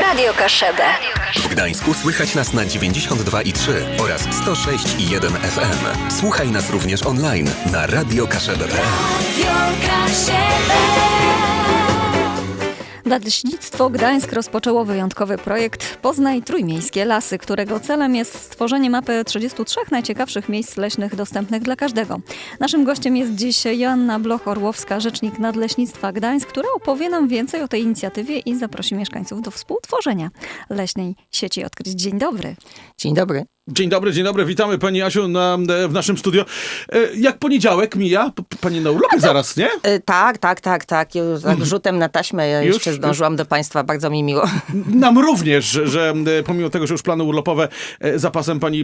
Radio Kaszebę. W Gdańsku słychać nas na 92,3 oraz 106,1 FM. Słuchaj nas również online na radiokaszebe.pl. Nadleśnictwo Gdańsk rozpoczęło wyjątkowy projekt Poznaj Trójmiejskie Lasy, którego celem jest stworzenie mapy 33 najciekawszych miejsc leśnych dostępnych dla każdego. Naszym gościem jest dziś Joanna Bloch-Orłowska, rzecznik Nadleśnictwa Gdańsk, która opowie nam więcej o tej inicjatywie i zaprosi mieszkańców do współtworzenia leśnej sieci odkryć. Dzień dobry. Dzień dobry. Dzień dobry, dzień dobry, witamy Pani Asiu na, w naszym studio. E, Jak poniedziałek mija, Pani na urlopie zaraz, nie? E, tak, tak, tak, tak. Już tak rzutem na taśmę ja Już? jeszcze zdążyłam do Państwa. Bardzo mi miło. Nam również, że, e, pomimo tego, że już plany urlopowe e, zapasem Pani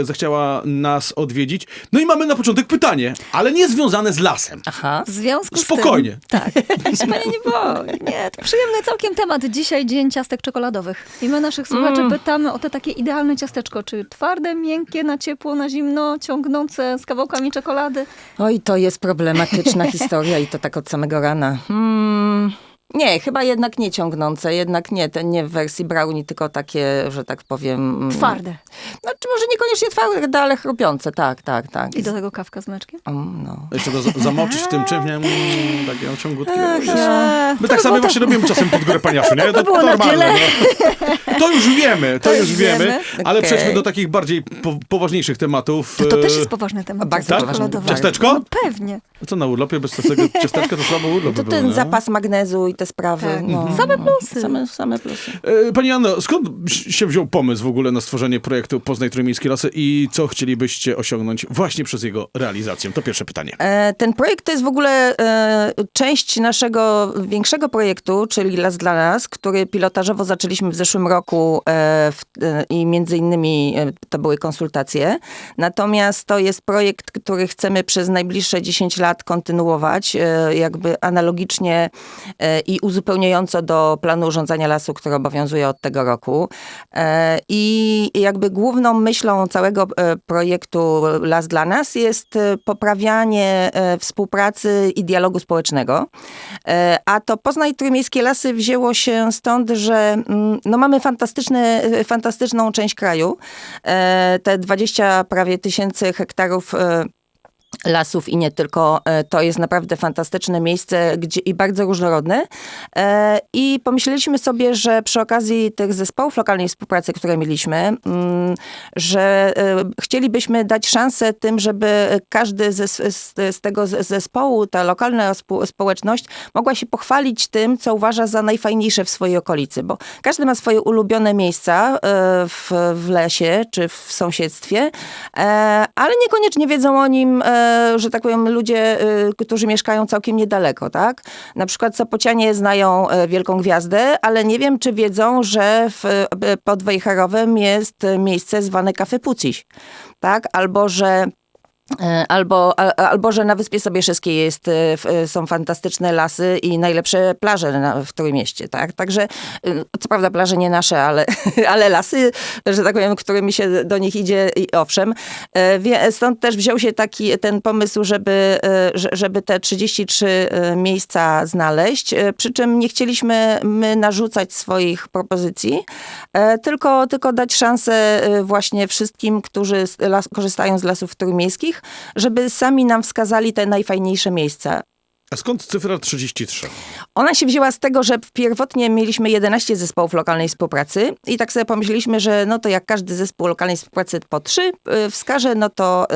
e, zechciała nas odwiedzić. No i mamy na początek pytanie, ale nie związane z lasem. Aha. W związku z Spokojnie. tym... Tak, się Pani nie boi. Nie, to przyjemny całkiem temat. Dzisiaj dzień ciastek czekoladowych. I my naszych słuchaczy Mm. pytamy o te takie idealne ciasteczko. Czy twarde, miękkie, na ciepło, na zimno, ciągnące z kawałkami czekolady? Oj, to jest problematyczna historia i to tak od samego rana. Hmm. Nie, chyba jednak nie ciągnące, jednak nie, te, nie w wersji brownie, tylko takie, że tak powiem... mm, Twarde. No, czy może niekoniecznie twarde, ale chrupiące, tak, tak, tak. I do tego kawka z mleczkiem? Mm, No. Jeszcze go za- zamoczyć w tym czymś, nie? Mm, takie ciągutkie. Ja. My tak samo właśnie robimy czasem pod górę Paniasiu, nie? by było na normalne. No. To już wiemy, to, To już wiemy, wiemy. ale przejdźmy do takich bardziej po, poważniejszych tematów. To, to też E, jest poważny temat. Bardzo poważny. Ciasteczko? No pewnie. Co na urlopie bez tego ciasteczka to słabo urlop To ten zapas magnezu i te sprawy. Tak. No, Same no. plusy. Same, same plusy. E, Pani Anno, skąd się wziął pomysł w ogóle na stworzenie projektu Poznaj Trójmiejskie Lasy i co chcielibyście osiągnąć właśnie przez jego realizację? To pierwsze pytanie. E, Ten projekt to jest w ogóle e, część naszego większego projektu, czyli Las dla Nas, który pilotażowo zaczęliśmy w zeszłym roku i między innymi to były konsultacje. Natomiast to jest projekt, który chcemy przez najbliższe 10 lat kontynuować, jakby analogicznie i uzupełniająco do planu urządzania lasu, który obowiązuje od tego roku. E, I jakby główną myślą całego e, projektu Las dla nas jest e, poprawianie współpracy i dialogu społecznego. A to Poznaj Trójmiejskie Lasy wzięło się stąd, że mm, no mamy fantastyczny, fantastyczną część kraju. Te 20 prawie tysięcy hektarów lasów i nie tylko. E, To jest naprawdę fantastyczne miejsce gdzie, i bardzo różnorodne. E, I pomyśleliśmy sobie, że przy okazji tych zespołów lokalnej współpracy, które mieliśmy, mm, że e, chcielibyśmy dać szansę tym, żeby każdy ze, z, z tego z- zespołu, ta lokalna społeczność mogła się pochwalić tym, co uważa za najfajniejsze w swojej okolicy, bo każdy ma swoje ulubione miejsca w, w lesie czy w sąsiedztwie, ale niekoniecznie wiedzą o nim, że tak powiem, ludzie, e, którzy mieszkają całkiem niedaleko, tak? Na przykład Sopocianie znają e, Wielką Gwiazdę, ale nie wiem, czy wiedzą, że w, e, pod Wejherowem jest e, miejsce zwane Kafe Puciś, tak? Albo, że Albo, a- albo, że na Wyspie Sobieszewskiej jest, e, e, są fantastyczne lasy i najlepsze plaże w Trójmieście, tak? Także, e, co prawda plaże nie nasze, ale, ale lasy, że tak powiem, którymi się do nich idzie i owszem. E, Stąd też wziął się taki ten pomysł, żeby, e, że- żeby te 33 e, miejsca znaleźć, e, przy czym nie chcieliśmy my narzucać swoich propozycji, e, tylko, tylko dać szansę e, właśnie wszystkim, którzy las, korzystają z lasów trójmiejskich, żeby sami nam wskazali te najfajniejsze miejsca. A skąd cyfra 33? Ona się wzięła z tego, że pierwotnie mieliśmy 11 zespołów lokalnej współpracy i tak sobie pomyśleliśmy, że no to jak każdy zespół lokalnej współpracy po 3 y, wskaże, no to,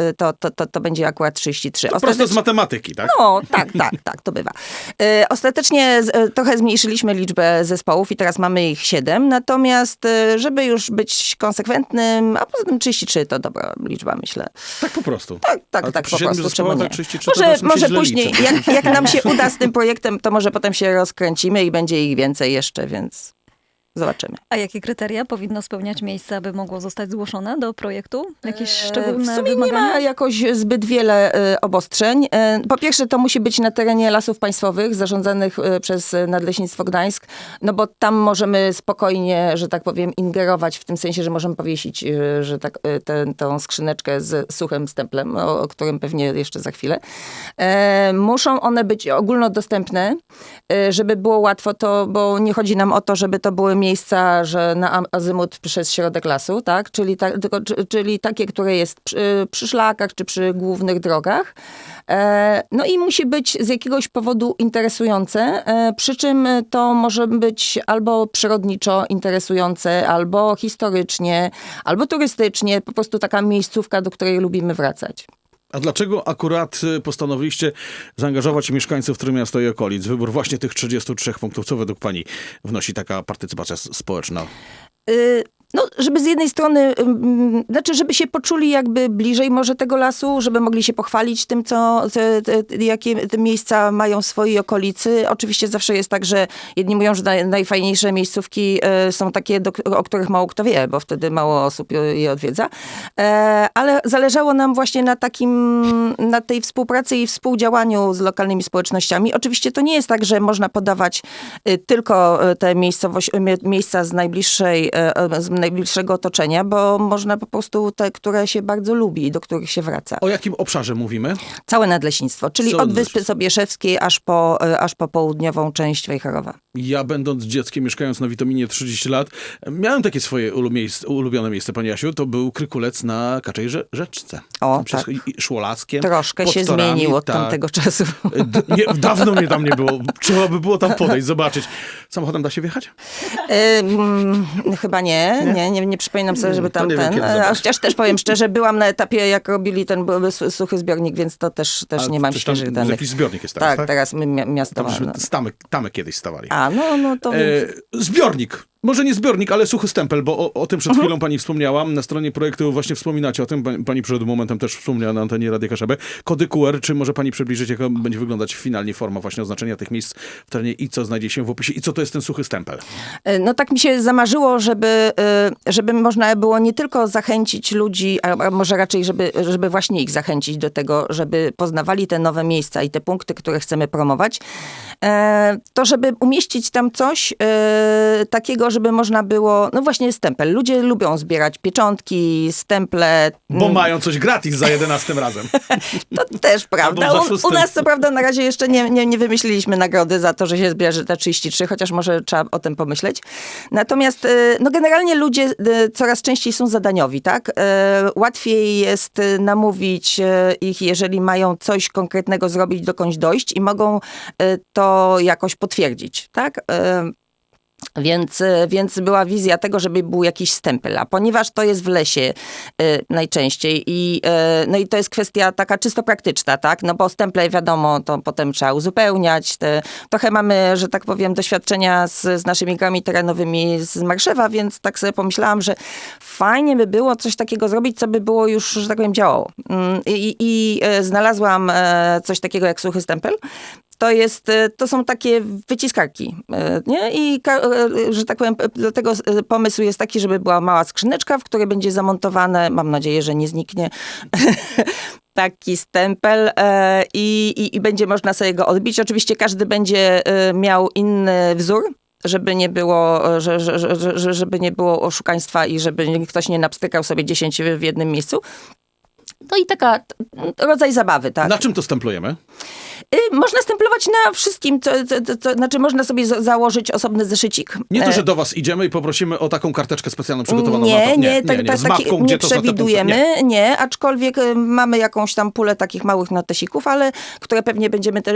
y, to, to, to, to będzie akurat 33. Prosto z matematyki, tak? no, tak, tak, tak, to bywa. Ostatecznie trochę zmniejszyliśmy liczbę zespołów i teraz mamy ich 7, natomiast żeby już być konsekwentnym, a poza tym 33 to dobra liczba, myślę. Tak po prostu. Tak, tak, tak po prostu, czemu nie? tak 33 to Może, może później, liczy. jak, jak nam się uda z tym projektem, to może potem się rozkręcimy i będzie ich więcej jeszcze, więc zobaczymy. A jakie kryteria powinno spełniać miejsce, aby mogło zostać zgłoszone do projektu? Jakieś szczególne E, W sumie wymagania? nie ma jakoś zbyt wiele e, obostrzeń. E, Po pierwsze, to musi być na terenie lasów państwowych zarządzanych e, przez Nadleśnictwo Gdańsk, no bo tam możemy spokojnie, że tak powiem, ingerować w tym sensie, że możemy powiesić, że tak, tę tą skrzyneczkę z suchym stemplem, o, o którym pewnie jeszcze za chwilę. Muszą one być ogólnodostępne, żeby było łatwo to, bo nie chodzi nam o to, żeby to były miejsca, że na azymut przez środek lasu, tak? Czyli, ta, czyli takie, które jest przy, przy szlakach czy przy głównych drogach. E, no i musi być z jakiegoś powodu interesujące, e, przy czym to może być albo przyrodniczo interesujące, albo historycznie, albo turystycznie, po prostu taka miejscówka, do której lubimy wracać. A dlaczego akurat y, postanowiliście zaangażować mieszkańców Trójmiasta i okolic? Wybór właśnie tych 33 punktów. Co według pani wnosi taka partycypacja społeczna? Y, No, żeby z jednej strony, znaczy, żeby się poczuli jakby bliżej może tego lasu, żeby mogli się pochwalić tym, co, te, te, jakie te miejsca mają w swojej okolicy. Oczywiście zawsze jest tak, że jedni mówią, że naj, najfajniejsze miejscówki e, są takie, do, o których mało kto wie, bo wtedy mało osób je- odwiedza. E, Ale zależało nam właśnie na takim, na tej współpracy i współdziałaniu z lokalnymi społecznościami. Oczywiście to nie jest tak, że można podawać y, tylko y, te miejscowość, mie- miejsca z najbliższej, e, e, z najbliższego otoczenia, bo można po prostu te, które się bardzo lubi i do których się wraca. O jakim obszarze mówimy? Całe nadleśnictwo, czyli Całe od Wyspy. Sobieszewskiej aż po, e, aż po południową część Wejherowa. Ja będąc dzieckiem, mieszkając na Witaminie 30 lat, miałem takie swoje ulubione miejsce, Pani Jasiu. To był Krykulec na Kaczej Rze- Rzeczce. O, Tam tak. Szło laskiem. Troszkę się torami, zmieniło od tak. tamtego czasu. D- nie, dawno mnie tam nie było. Trzeba by było tam podejść, zobaczyć. Samochodem da się wjechać? Chyba nie, nie, nie, nie przypominam sobie, żeby To tam ten. e. Chociaż też powiem szczerze, byłam na etapie, jak robili ten suchy zbiornik, więc to też, też nie mam tam świeżych danych. Jakiś zbiornik jest teraz, tak, tak? teraz miasto Tam no. tamy kiedyś stawali. A, no, no to... E, zbiornik. Może nie zbiornik, ale suchy stempel, bo o, o tym przed chwilą pani wspomniała. Na stronie projektu właśnie wspominacie o tym. Pani, pani przed momentem też wspomniała na antenie Radia Kaszebę. Kody QR, czy może pani przybliżyć, jak będzie wyglądać finalnie forma właśnie oznaczenia tych miejsc w terenie i co znajdzie się w opisie i co to jest ten suchy stempel? E, No tak mi się zamarzyło, żeby, e, żeby można było nie tylko zachęcić ludzi, a może raczej, żeby, żeby właśnie ich zachęcić do tego, żeby poznawali te nowe miejsca i te punkty, które chcemy promować, e, to żeby umieścić tam coś e, żeby można było, no właśnie stempel. Ludzie lubią zbierać pieczątki, stemple. Bo mają coś gratis za jedenastym razem. To też prawda. U, u nas co prawda na razie jeszcze nie, nie, nie wymyśliliśmy nagrody za to, że się zbierze te 33, chociaż może trzeba o tym pomyśleć. Natomiast y, no generalnie ludzie y, coraz częściej są zadaniowi, tak? Y, Łatwiej jest namówić ich, jeżeli mają coś konkretnego zrobić, dokądś dojść i mogą to jakoś potwierdzić, tak? Y, więc, e, więc była wizja tego, żeby był jakiś stempel. A ponieważ to jest w lesie e, najczęściej i, e, no i to jest kwestia taka czysto praktyczna, tak? No bo stemple wiadomo, to potem trzeba uzupełniać. Te, trochę mamy, że tak powiem, doświadczenia z, z naszymi grami terenowymi z Marszewa, więc tak sobie pomyślałam, że fajnie by było coś takiego zrobić, co by było już, że tak powiem, działało. Mm, I, i znalazłam coś takiego jak suchy stempel to jest, e, to są takie wyciskarki, e, nie? I, e, że tak powiem, dlatego pomysł jest taki, żeby była mała skrzyneczka, w której będzie zamontowane, mam nadzieję, że nie zniknie, taki stempel i, i, i będzie można sobie go odbić. Oczywiście każdy będzie miał inny wzór, żeby nie było, że, że, że, że, żeby nie było oszukaństwa i żeby ktoś nie napstrykał sobie 10 w jednym miejscu. No i taka rodzaj zabawy, tak? Na czym to stemplujemy? Y, Można stemplować na wszystkim, co, co, co, znaczy można sobie za- założyć osobny zeszycik. Nie to, E, że do was idziemy i poprosimy o taką karteczkę specjalną przygotowaną na nie, to. nie, tak, tak, z taki- mapką, nie gdzie to te punkty. przewidujemy, Nie. nie. aczkolwiek y, mamy jakąś tam pulę takich małych notesików, ale które pewnie będziemy, te,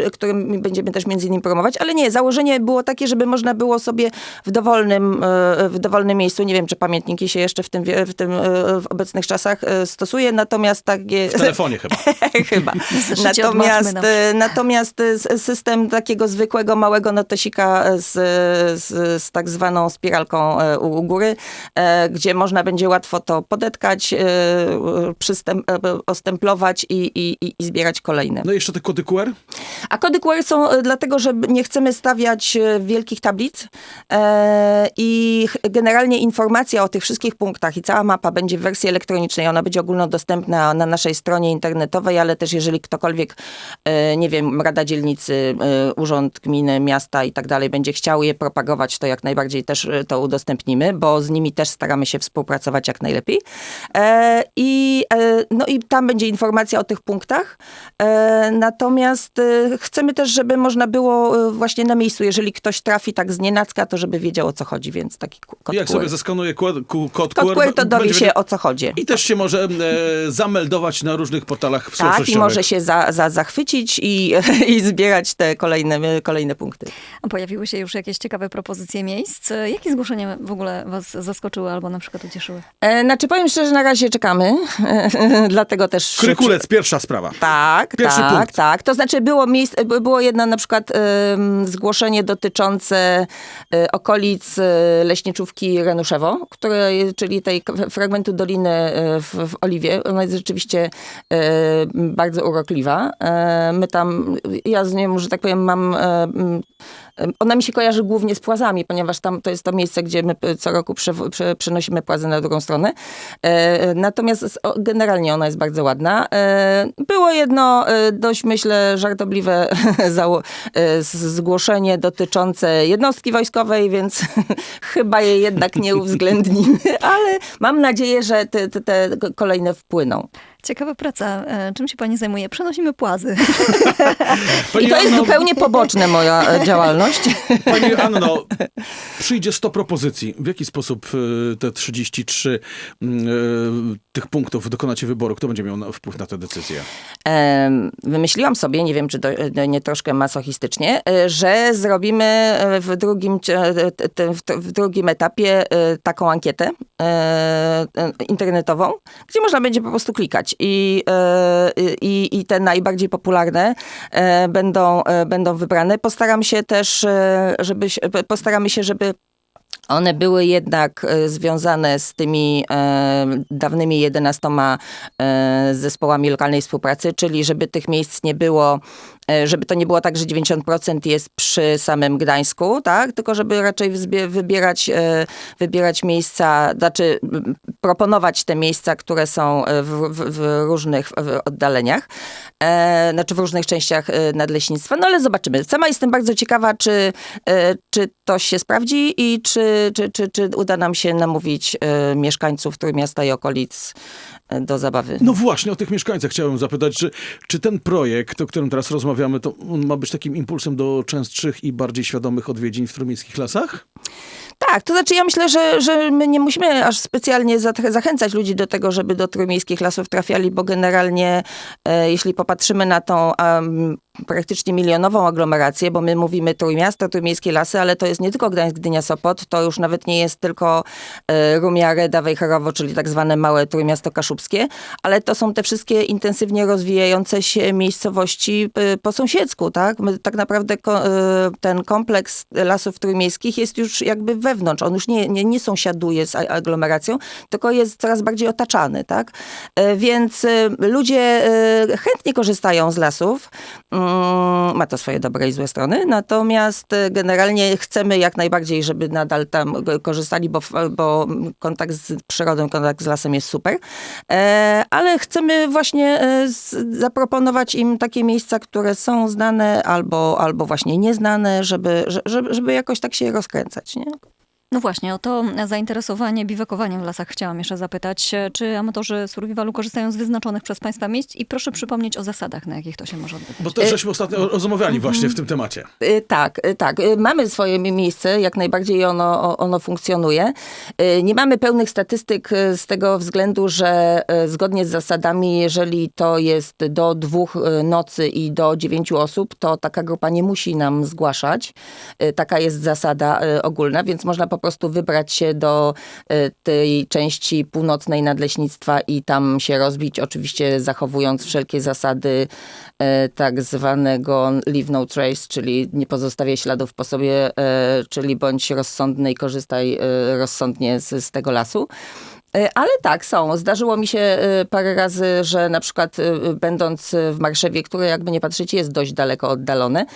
będziemy też między innymi promować, ale nie, założenie było takie, żeby można było sobie w dowolnym, y, w dowolnym miejscu, nie wiem, czy pamiętniki się jeszcze w tym, w tym w obecnych czasach stosuje, natomiast takie... W telefonie chyba. Chyba. Natomiast, na e, natomiast e, system takiego zwykłego małego notesika z, z, z tak zwaną spiralką e, u, góry, e, gdzie można będzie łatwo to podetkać, e, przystęp, e, ostemplować i, i, i, zbierać kolejne. No i jeszcze te kody QR? A kody QR są e, dlatego, że nie chcemy stawiać e, wielkich tablic e, i generalnie informacja o tych wszystkich punktach i cała mapa będzie w wersji elektronicznej, ona będzie ogólnodostępna na naszej stronie internetowej, ale też jeżeli ktokolwiek, e, nie wiem, Rada Dzielnicy, e, Urząd Gminy, Miasta i tak dalej będzie chciał je propagować, to jak najbardziej też e, to udostępnimy, bo z nimi też staramy się współpracować jak najlepiej. I, no i tam będzie informacja o tych punktach. Natomiast chcemy też, żeby można było właśnie na miejscu, jeżeli ktoś trafi tak z nienacka, to żeby wiedział o co chodzi, więc taki kod Jak QR. sobie zeskanuje kod, ku- kod QR, QR to dowie się o co chodzi. I też się może e, zameldować na różnych portalach Tak, i społecznościowych. może się za, za, zachwycić i, i zbierać te kolejne, kolejne punkty. A Pojawiły się już jakieś ciekawe propozycje miejsc. Jakie zgłoszenia w ogóle was zaskoczyły albo na przykład ucieszyły? E, znaczy powiem szczerze, na razie czekamy, dlatego też... Krykulec, pierwsza sprawa. Tak, Pierwszy tak, punkt. tak. To znaczy było, miejsce, by- było jedno na przykład em, zgłoszenie dotyczące e, okolic e, leśniczówki Renuszewo, które, czyli tej fragmentu doliny e, w, w Oliwie. Ona jest rzeczywiście e, bardzo urokliwa. E, my tam, ja z nią, że tak powiem, mam... e, ona mi się kojarzy głównie z płazami, ponieważ tam to jest to miejsce, gdzie my co roku prze, prze, przenosimy płazy na drugą stronę. E, natomiast generalnie ona jest bardzo ładna. E, było jedno e, dość, myślę, żartobliwe e, zgłoszenie dotyczące jednostki wojskowej, więc chyba je jednak nie uwzględnimy, ale mam nadzieję, że te, te, te kolejne wpłyną. Ciekawa praca. E, Czym się pani zajmuje? Przenosimy płazy. I to jest zupełnie poboczne moja e, działalność. Pani Anno, przyjdzie 100 propozycji. W jaki sposób e, te 33 mm, e, tych punktów dokonacie wyboru? Kto będzie miał wpływ na tę decyzję? Wymyśliłam sobie, nie wiem czy to e, nie troszkę masochistycznie, e, że zrobimy e, w drugim, w drugim etapie taką ankietę internetową, gdzie można będzie po prostu klikać i, i, i te najbardziej popularne będą, będą wybrane. Postaram się też, żeby, postaramy się, żeby one były jednak e, związane z tymi e, dawnymi 11 e, zespołami lokalnej współpracy, czyli żeby tych miejsc nie było, e, żeby to nie było tak, że 90% jest przy samym Gdańsku, tak? Tylko żeby raczej wybierać, e, wybierać miejsca, znaczy proponować te miejsca, które są e, w, w, w różnych w oddaleniach, e, znaczy w różnych częściach e, nadleśnictwa. No ale zobaczymy. Sama jestem bardzo ciekawa, czy, e, czy to się sprawdzi i czy, czy, czy, czy uda nam się namówić e, mieszkańców Trójmiasta i okolic e, do zabawy. No właśnie, o tych mieszkańcach chciałem zapytać, czy, czy ten projekt, o którym teraz rozmawiamy, to on ma być takim impulsem do częstszych i bardziej świadomych odwiedzin w trójmiejskich lasach? Tak, to znaczy ja myślę, że, że my nie musimy aż specjalnie zachęcać ludzi do tego, żeby do trójmiejskich lasów trafiali, bo generalnie e, jeśli popatrzymy na tą em, praktycznie milionową aglomerację, bo my mówimy Trójmiasto, Trójmiejskie Lasy, ale to jest nie tylko Gdańsk, Gdynia, Sopot, to już nawet nie jest tylko e, Rumia, Reda, Wejherowo, czyli tak zwane małe Trójmiasto Kaszubskie, ale to są te wszystkie intensywnie rozwijające się miejscowości e, po sąsiedzku, tak? My, tak naprawdę e, ten kompleks lasów trójmiejskich jest już jakby wewnątrz, on już nie, nie, nie sąsiaduje z aglomeracją, tylko jest coraz bardziej otaczany, tak? Więc ludzie chętnie korzystają z lasów. Mm, Ma to swoje dobre i złe strony, natomiast e, generalnie chcemy jak najbardziej, żeby nadal tam korzystali, bo, bo kontakt z przyrodą, kontakt z lasem jest super. E, Ale chcemy właśnie e, zaproponować im takie miejsca, które są znane albo, albo właśnie nieznane, żeby, żeby, żeby jakoś tak się rozkręcać, nie? No właśnie, o to zainteresowanie biwakowaniem w lasach chciałam jeszcze zapytać. Czy amatorzy survivalu korzystają z wyznaczonych przez państwa miejsc? I proszę przypomnieć o zasadach, na jakich to się może odbywać. Bo też żeśmy ostatnio rozmawiali właśnie w tym temacie. Y, Tak, y, tak. Y, Mamy swoje mi- miejsce, jak najbardziej ono, ono funkcjonuje. Nie mamy pełnych statystyk z tego względu, że zgodnie z zasadami, jeżeli to jest do dwóch nocy i do dziewięciu osób, to taka grupa nie musi nam zgłaszać. Taka jest zasada ogólna, więc można po prostu wybrać się do y, tej części północnej nadleśnictwa i tam się rozbić, oczywiście zachowując wszelkie zasady e, tak zwanego leave no trace, czyli nie pozostawiaj śladów po sobie, e, czyli bądź rozsądny i korzystaj e, rozsądnie z, z tego lasu. E, Ale tak, są. Zdarzyło mi się e, parę razy, że na przykład e, będąc w Marszewie, które jakby nie patrzeć jest dość daleko oddalone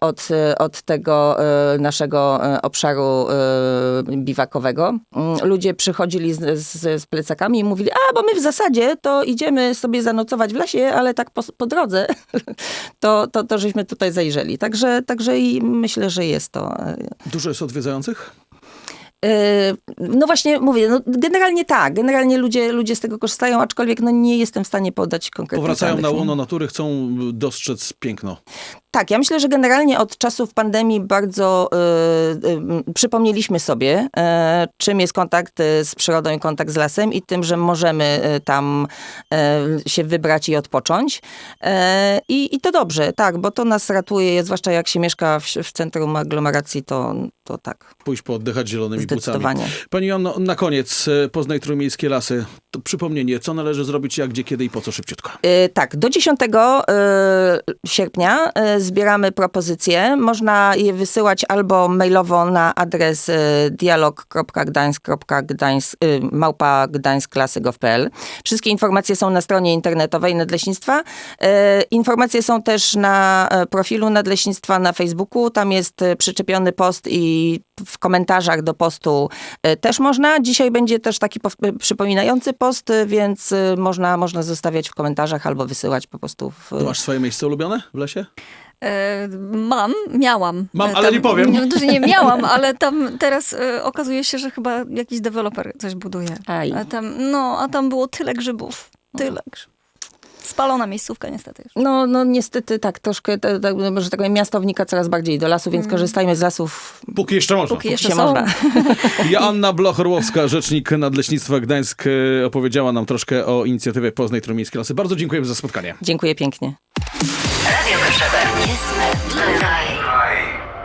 od, od tego naszego obszaru biwakowego, mm, ludzie przychodzili z, z, z plecakami i mówili, a bo my w zasadzie to idziemy sobie zanocować w lesie, ale tak po, po drodze to, to, to żeśmy tutaj zajrzeli. Także, także i myślę, że jest to Dużo jest odwiedzających? Yy, No właśnie mówię, no generalnie tak, generalnie ludzie, ludzie z tego korzystają, aczkolwiek no nie jestem w stanie podać konkretnych Powracają danych, na nie? łono natury, chcą dostrzec piękno. Tak, ja myślę, że generalnie od czasów pandemii bardzo y, y, przypomnieliśmy sobie, y, czym jest kontakt z przyrodą i kontakt z lasem i tym, że możemy tam się wybrać i odpocząć. I, I to dobrze, tak, bo to nas ratuje, zwłaszcza jak się mieszka w, w centrum aglomeracji, to, to tak, Pójść pooddychać zielonymi zdecydowanie. Pani Joanno, na koniec e, Poznaj Trójmiejskie Lasy. To przypomnienie, co należy zrobić, jak, gdzie, kiedy i po co szybciutko. Y, Tak, do 10 y, sierpnia y, zbieramy propozycje. Można je wysyłać albo mailowo na adres dialog.gdańsk.gdańsk.małpa.gdańsklasy.gov.pl. Wszystkie informacje są na stronie internetowej Nadleśnictwa. Informacje są też na profilu Nadleśnictwa na Facebooku. Tam jest przyczepiony post i w komentarzach do postu y, też można. Dzisiaj będzie też taki y, przypominający post, y, więc można, można zostawiać w komentarzach albo wysyłać po prostu w... To masz swoje miejsce ulubione w lesie? E, Mam, miałam. Mam, E, ale nie powiem. Nie, nie miałam, ale tam teraz e, okazuje się, że chyba jakiś deweloper coś buduje. Aj. A tam, no, a tam było tyle grzybów. Tyle grzybów. Spalona miejscówka niestety już. No, no niestety tak, troszkę, te, te, że tak powiem, miasto wnika coraz bardziej do lasu, więc korzystajmy z lasów, Póki jeszcze można. Póki póki jeszcze są. można. Joanna Bloch-Orłowska, rzecznik Nadleśnictwa Gdańsk, e, opowiedziała nam troszkę o inicjatywie Poznaj Trójmiejskie Lasy. Bardzo dziękujemy za spotkanie. Dziękuję pięknie. Radio.